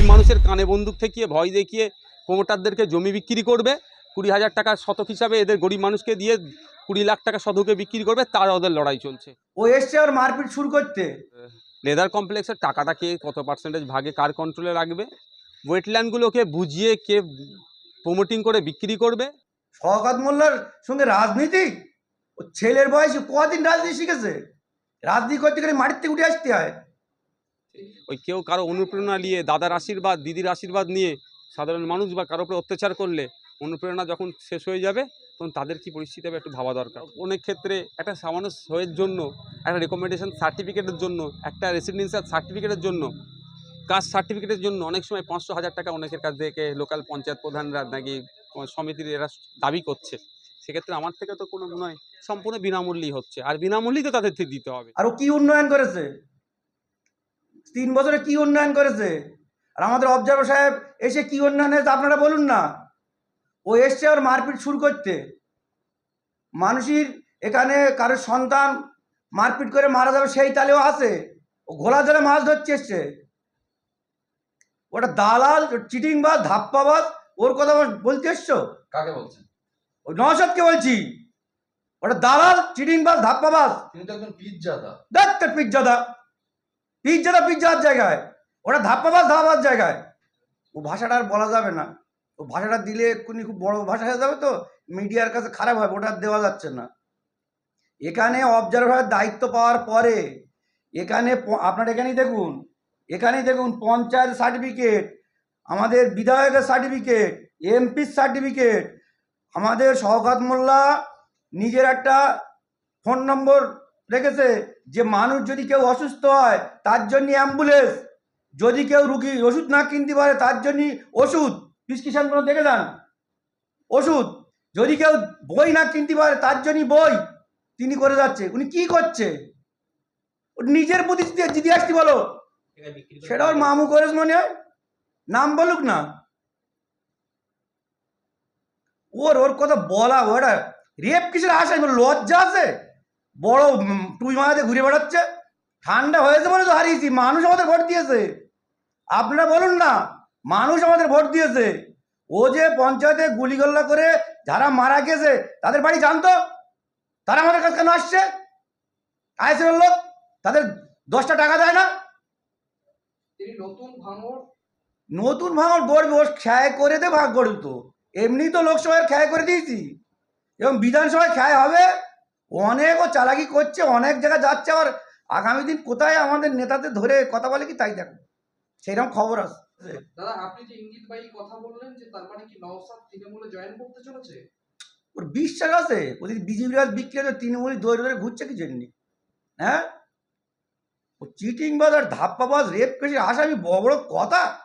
গরিব মানুষের কানে বন্দুক ঠেকিয়ে ভয় দেখিয়ে প্রমোটারদেরকে জমি বিক্রি করবে কুড়ি হাজার টাকা শতক হিসাবে এদের গরিব মানুষকে দিয়ে কুড়ি লাখ টাকা শতকে বিক্রি করবে তার ওদের লড়াই চলছে। ও এসছে আর মারপিট শুরু করতে। লেদার কমপ্লেক্সের টাকাটা কে কত পার্সেন্টেজ ভাগে কার কন্ট্রোলে রাখবে? ওয়েটল্যান্ডগুলোকে বুঝিয়ে কে প্রমোটিং করে বিক্রি করবে? শওকত মোল্লার সঙ্গে রাজনীতি? ও ছেলের বয়সে কদিন রাজনীতি শিখেছে? রাজনীতি করতে গেলে মাটির থেকে উঠে আসতে হয়। ওই কেউ কারও অনুপ্রেরণা নিয়ে, দাদার আশীর্বাদ, দিদির আশীর্বাদ নিয়ে, সাধারণ মানুষ বা কারও উপরে অত্যাচার করলে, অনুপ্রেরণা যখন শেষ হয়ে যাবে, তখন তাদের কি পরিস্থিতি হবে একটু ভাবা দরকার। অনেক ক্ষেত্রে একটা সামান্য সইয়ের জন্য, একটা রেকমেন্ডেশন সার্টিফিকেটের জন্য, একটা রেসিডেন্সিয়াল সার্টিফিকেটের জন্য, কাস্ট সার্টিফিকেটের জন্য অনেক সময় পাঁচশো হাজার টাকা অনেকের কাছ থেকে লোকাল পঞ্চায়েত প্রধানরা নাকি সমিতির এরা দাবি করছে। সেক্ষেত্রে আমার থেকে তো কোনো হয় সম্পূর্ণ বিনামূল্যেই হচ্ছে। আর বিনামূল্যেই তো তাদের দিতে হবে। আর কি উন্নয়ন করেছে? তিন বছরে কি উন্নয়ন করেছে? আর আমাদের অবজারভার সাহেব এসে কি উন্নয়ন হয়েছে আপনারা বলুন না। ও এসছে আর মারপিট শুরু করতে। মানুষের এখানে কারোর সন্তান মারপিট করে মারা যাবে সেই তালেও আছে। ও ঘোলা জলে মাছ ধরছে এসছে। ওটা দালাল চিটিং বাস ধাপ্পাবাজ ওর কথা বলতে এসছো? কাকে বলছেন? ওই নওশাদকে বলছি। ওটা দালাল চিটিং বাস ধাপ্পাবাজ তিনি তো একজন পিজ্জাদা। দেখ তোর পিজ্জাদা। পিজ্জাদা পিজ্জার জায়গায়। ওটা ধাপ্পাবাজ ধাপাবাজ জায়গায়। ও ভাষাটা আর বলা যাবে না। ও ভাষাটা দিলে এক্ষুনি খুব বড় ভাষা হয়ে যাবে তো, মিডিয়ার কাছে খারাপ হবে, ওটা দেওয়া যাচ্ছে না। এখানে অবজারভার দায়িত্ব পাওয়ার পরে, এখানে আপনার এখানেই দেখুন এখানেই দেখুন, পঞ্চায়েত সার্টিফিকেট আমাদের বিধায়কের সার্টিফিকেট এমপির সার্টিফিকেট আমাদের শওকত মোল্লা নিজের একটা ফোন নম্বর রেখেছে যে মানুষ যদি কেউ অসুস্থ হয়, তার জন্য অ্যাম্বুলেন্স। যদি কেউ রুগী ওষুধ না কিনতে পারে, তার জন্য ওষুধ। প্রেসক্রিপশনগুলো দেখে যান। ওষুধ। যদি কেউ বই না কিনতে পারে, তার জন্য বই। তিনি করে যাচ্ছে। উনি কি করছে? নিজের প্রতি যদি আসতে বলো। সেটা ওর মামু করেছ মনে হয়? নাম বলুক না। ওর ওর কথা বলা, ওটা রেপ কিসের ওর লজ্জা আছে? বড় টুই মারাতে ঘুরে বেড়াচ্ছে। ঠান্ডা হয়েছে বলে তো হারিয়েছি মানুষ আমাদের ভোট দিয়েছে। আপনারা বলুন না মানুষ আমাদের ভোট দিয়েছে। ও যে পঞ্চায়েতে গুলিগল্লা করে যারা মারা গেছে তাদের বাড়ি জানতো? তারা আমাদের কাছে কেন আসছে? আইসের লোক তাদের দশটা টাকা দেয় না? নতুন ভাঙর নতুন ভাঙর গড়বে ও ক্ষয় করে দে ভাগ গড়ব তো। এমনি তো লোকসভায় ক্ষয় করে দিয়েছি। এবং বিধানসভায় ক্ষয় হবে অনেক ও চালাকি করছে অনেক জায়গায় যাচ্ছে আবার আগামী দিন কোথায় আমাদের নেতাদের ধরে কথা বলে কি তাই দেখো। সেইরকম খবর আসছে দাদা আপনি যে ইঙ্গিত বাই কথা বললেন যে তার মানে কি নওসাদ তৃণমূলে জয়েন করতে চলেছে? ওর বিশ্বাস আছে ওদের বিজেপি রাজ বিক্রি হচ্ছে তৃণমূল দৌড়ে ঘুরছে কি জন্য? হ্যাঁ? ও চিটিং বাজ আর ধাপ্পাবাজ রেপ কেসের আসামি বড় বড় কথা।